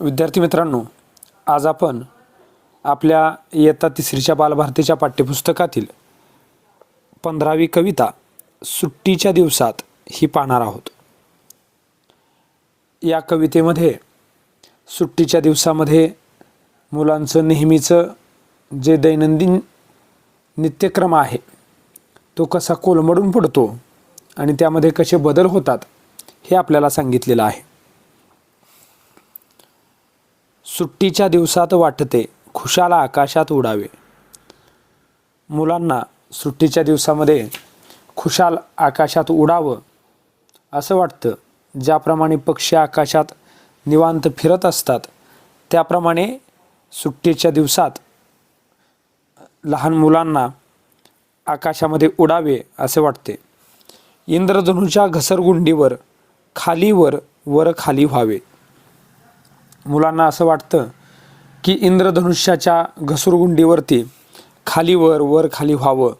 विद्यार्थी मित्रांनो आज आपण आपल्या इयत्ता तिसरीच्या बालभारतीच्या पाठ्यपुस्तकातील पंधरावी कविता सुट्टीच्या दिवसात ही पाहणार आहोत. या कवितेमध्ये सुट्टीच्या दिवसामध्ये मुलांचं नेहमीचं जे दैनंदिन नित्यक्रम आहे तो कसा कोलमडून पडतो आणि त्यामध्ये कसे बदल होतात हे आपल्याला सांगितलेलं आहे. सुट्टीच्या दिवसात वाटते खुशाला आकाशात उडावे. मुलांना सुट्टीच्या दिवसामध्ये खुशाल आकाशात उडावं असं वाटतं. ज्याप्रमाणे पक्षी आकाशात निवांत फिरत असतात त्याप्रमाणे सुट्टीच्या दिवसात लहान मुलांना आकाशामध्ये उडावे असे वाटते. इंद्रधनुच्या घसरगुंडीवर खालीवर वर खाली व्हावे. मुलांना असं वाटतं की इंद्रधनुष्याच्या घसरगुंडीवरती खालीवर वर खाली व्हावं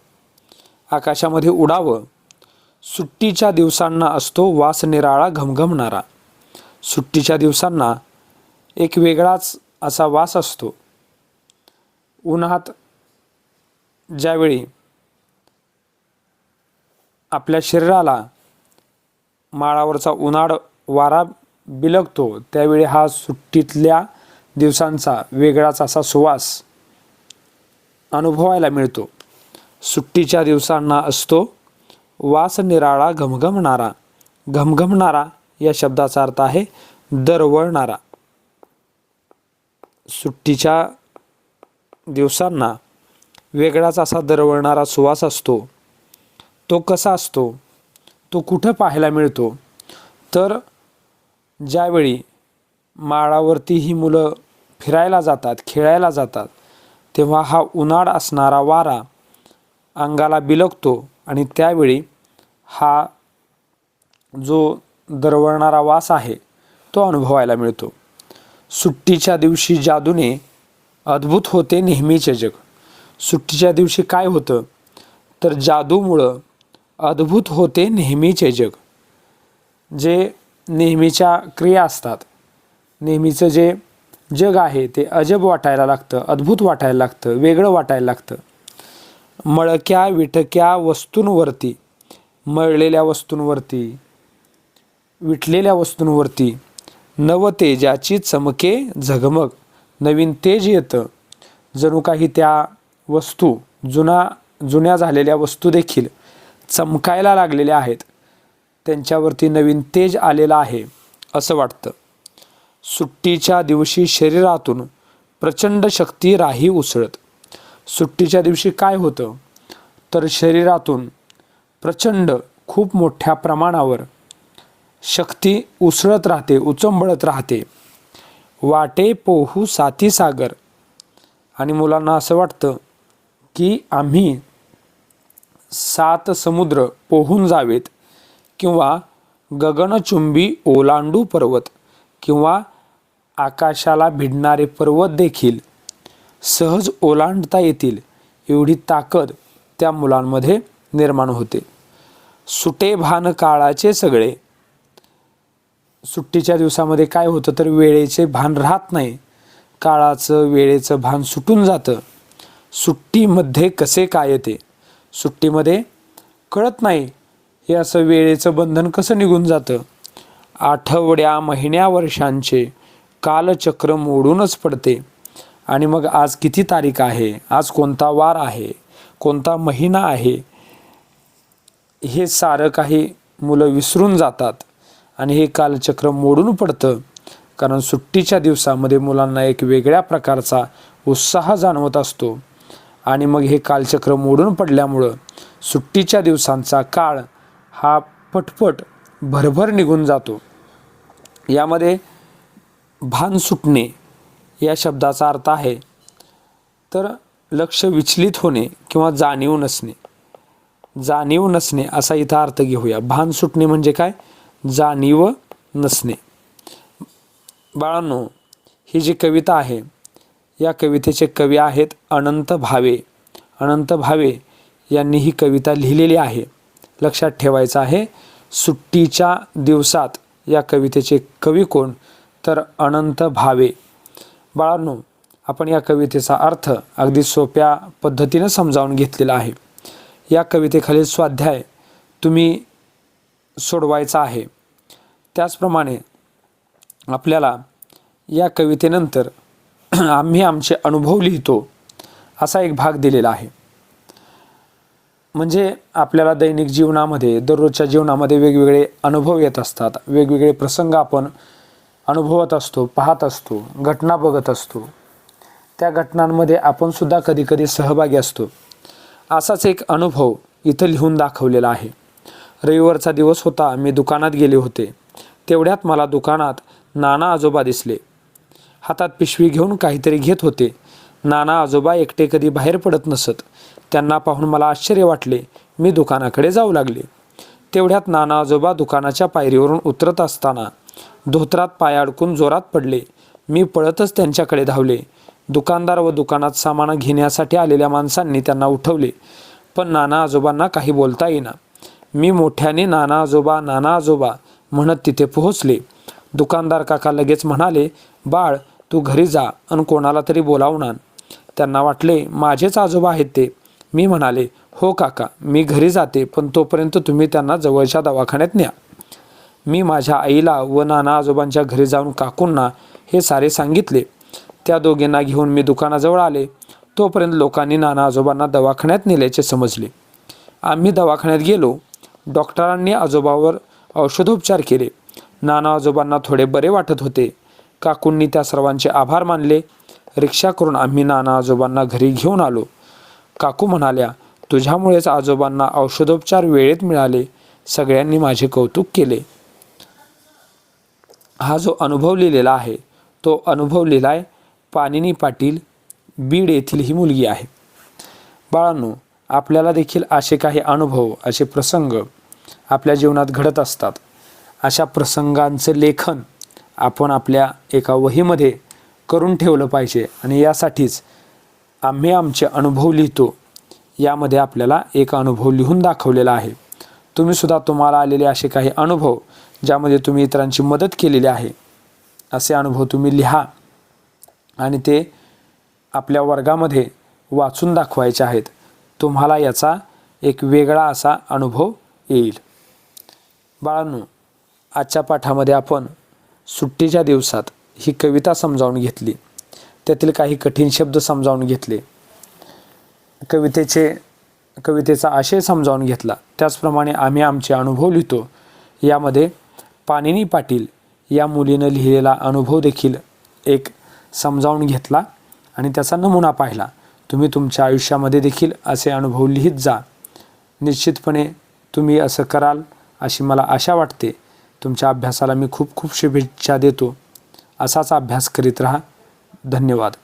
आकाशामध्ये उडावं. सुट्टीच्या दिवसांना असतो वास निराळा घमघमणारा. सुट्टीच्या दिवसांना एक वेगळाच असा वास असतो. उन्हात ज्यावेळी आपल्या शरीराला माळावरचा उन्हाळ वारा बिलगतो त्यावेळी हा सुट्टीतल्या दिवसांचा वेगळाच असा सुवास अनुभवायला मिळतो. सुट्टीच्या दिवसांना असतो वास निराळा घमघमणारा. घमघमणारा या शब्दाचा अर्थ आहे दरवळणारा. सुट्टीच्या दिवसांना वेगळाच असा दरवळणारा सुवास असतो. तो कसा असतो? तो कुठं पाहायला मिळतो? तर ज्यावेळी माळावरती ही मुलं फिरायला जातात खेळायला जातात तेव्हा हा उन्हाळ असणारा वारा अंगाला बिलगतो आणि त्यावेळी हा जो दरवळणारा वास आहे तो अनुभवायला मिळतो. सुट्टीच्या दिवशी जादूने अद्भुत होते नेहमीचे जग. सुट्टीच्या दिवशी काय होतं? तर जादूमुळं अद्भुत होते नेहमीचे जग. जे नेहमीच्या क्रिया असतात. नेहमीचं जे जग आहे ते अजब वाटायला लागतं अद्भुत वाटायला लागतं वेगळं वाटायला लागतं. मळक्या विटक्या वस्तूंवरती मळलेल्या वस्तूंवरती विटलेल्या वस्तूंवरती नवतेजाची चमके झगमग नवीन तेज येतं. जणू काही त्या वस्तू जुना जुन्या झालेल्या वस्तू देखील चमकायला लागलेल्या आहेत. त्यांच्यावरती नवीन तेज आलेला आहे असं वाटतं. सुट्टीच्या दिवशी शरीरातून प्रचंड शक्ती राही उसळत. सुट्टीच्या दिवशी काय होतं? तर शरीरातून प्रचंड खूप मोठ्या प्रमाणावर शक्ती उसळत राहते उचंबळत राहते. वाटे पोहू साथी सागर. आणि मुलांना असं वाटतं की आम्ही सात समुद्र पोहून जावेत किंवा गगनचुंबी ओलांडू पर्वत किंवा आकाशाला भिडणारे पर्वत देखील सहज ओलांडता येतील एवढी ताकद त्या मुलांमध्ये निर्माण होते. सुटे भान काळाचे सगळे. सुट्टीच्या दिवसामध्ये काय होतं तर वेळेचे भान राहत नाही. काळाचं वेळेचं भान सुटून जातं. सुट्टीमध्ये कसे काय येते? सुट्टीमध्ये कळत नाही. हे असं वेळेचं बंधन कसं निघून जातं? आठवड्या महिन्या वर्षांचे कालचक्र मोडूनच पडते. आणि मग आज किती तारीख आहे? आज कोणता वार आहे? कोणता महिना आहे? हे सारं काही मुलं विसरून जातात. आणि हे कालचक्र मोडून पडतं. कारण सुट्टीच्या दिवसामध्ये मुलांना एक वेगळ्या प्रकारचा उत्साह जाणवत असतो. आणि मग हे कालचक्र मोडून पडल्यामुळं सुट्टीच्या दिवसांचा काळ हा पटपट भरभर निघून जातो. यामध्ये भान सुटणे या शब्दाचा अर्थ आहे. तर लक्ष विचलित होणे किंवा जाणीव नसणे. जाणीव नसणे असा इथं अर्थ घेऊया. भान सुटणे म्हणजे काय? जाणीव नसणे. बाळांनो ही जी कविता आहे या कवितेचे कवी आहेत अनंत भावे. अनंत भावे यांनी ही कविता लिहिलेली आहे. लक्षात ठेवायचं आहे. सुट्टीच्या दिवसात या कवितेचे कवी कोण? तर अनंत भावे. बाळांनो आपण या कवितेचा अर्थ अगदी सोप्या पद्धतीनं समजावून घेतलेला आहे. या कवितेखालील स्वाध्याय तुम्ही सोडवायचा आहे. त्याचप्रमाणे आपल्याला या कवितेनंतर आम्ही आमचे अनुभव लिहितो असा एक भाग दिलेला आहे. म्हणजे आपल्याला दैनिक जीवनामध्ये दररोजच्या जीवनामध्ये वेगवेगळे अनुभव येत असतात. वेगवेगळे प्रसंग आपण अनुभवत असतो पाहत असतो घटना बघत असतो. त्या घटनांमध्ये आपण सुद्धा कधीकधी सहभागी असतो. असाच एक अनुभव इथं लिहून दाखवलेला आहे. रविवारचा दिवस होता मी दुकानात गेले होते. तेवढ्यात मला दुकानात नाना आजोबा दिसले. हातात पिशवी घेऊन काहीतरी घेत होते. नाना आजोबा एकटे कधी बाहेर पडत नसत. त्यांना पाहून मला आश्चर्य वाटले. मी दुकानाकडे जाऊ लागले. तेवढ्यात नाना आजोबा दुकानाच्या पायरीवरून उतरत असताना धोत्रात पाय अडकून जोरात पडले. मी पळतच त्यांच्याकडे धावले. दुकानदार व दुकानात सामान घेण्यासाठी आलेल्या माणसांनी त्यांना उठवले. पण नाना आजोबांना काही बोलता येईना. मी मोठ्याने नाना आजोबा नाना आजोबा म्हणत तिथे पोहोचले. दुकानदार काका लगेच म्हणाले बाळ तू घरी जा आणि कोणाला तरी बोलावणार. त्यांना वाटले माझेच आजोबा आहेत ते. मी म्हणाले हो काका मी घरी जाते पण तोपर्यंत तुम्ही त्यांना जवळच्या दवाखान्यात न्या. मी माझ्या आईला व नाना आजोबांच्या घरी जाऊन काकूंना हे सारे सांगितले. त्या दोघींना घेऊन मी दुकानाजवळ आले. तोपर्यंत लोकांनी नाना आजोबांना दवाखान्यात नेल्याचे समजले. आम्ही दवाखान्यात गेलो. डॉक्टरांनी आजोबावर औषधोपचार केले. नाना आजोबांना थोडे बरे वाटत होते. काकूंनी त्या सर्वांचे आभार मानले. रिक्षा करून आम्ही नाना आजोबांना घरी घेऊन आलो. काकू म्हणाल्या तुझ्यामुळेच आजोबांना औषधोपचार वेळेत मिळाले. सगळ्यांनी माझे कौतुक केले. हा जो अनुभव लिहिलेला आहे तो अनुभव लिहिलाय पानिनी पाटील बीड येथील ही मुलगी आहे. बाळांनो आपल्याला देखील असे काही अनुभव असे प्रसंग आपल्या जीवनात घडत असतात. अशा प्रसंगांचं लेखन आपण आपल्या एका वहीमध्ये करून ठेवलं पाहिजे आणि यासाठीच आम्ही आमचे अनुभव लिहितो. यामध्ये आपल्याला एक अनुभव लिहून दाखवलेला आहे. तुम्ही सुद्धा तुम्हाला आलेले असे काही अनुभव ज्यामध्ये तुम्ही इतरांची मदत केलेली आहे असे अनुभव तुम्ही लिहा आणि ते आपल्या वर्गामध्ये वाचून दाखवायचे आहेत. तुम्हाला याचा एक वेगळा असा अनुभव येईल. बाळांनो आजच्या पाठामध्ये आपण सुट्टीच्या दिवसात ही कविता समजावून घेतली. त्यातील काही कठीण शब्द समजावून घेतले. कवितेचे कवितेचा आशय समजावून घेतला. त्याचप्रमाणे आम्ही आमचे अनुभव लिहितो. यामध्ये पाणिनी पाटील या मुलीनं लिहिलेला अनुभव देखील एक समजावून घेतला आणि त्याचा नमुना पाहिला. तुम्ही तुमच्या आयुष्यामध्ये देखील असे अनुभव लिहित जा. निश्चितपणे तुम्ही असं कराल अशी मला आशा वाटते. तुमच्या अभ्यासाला मी खूप खूप शुभेच्छा देतो. असाच अभ्यास करीत राहा. धन्यवाद.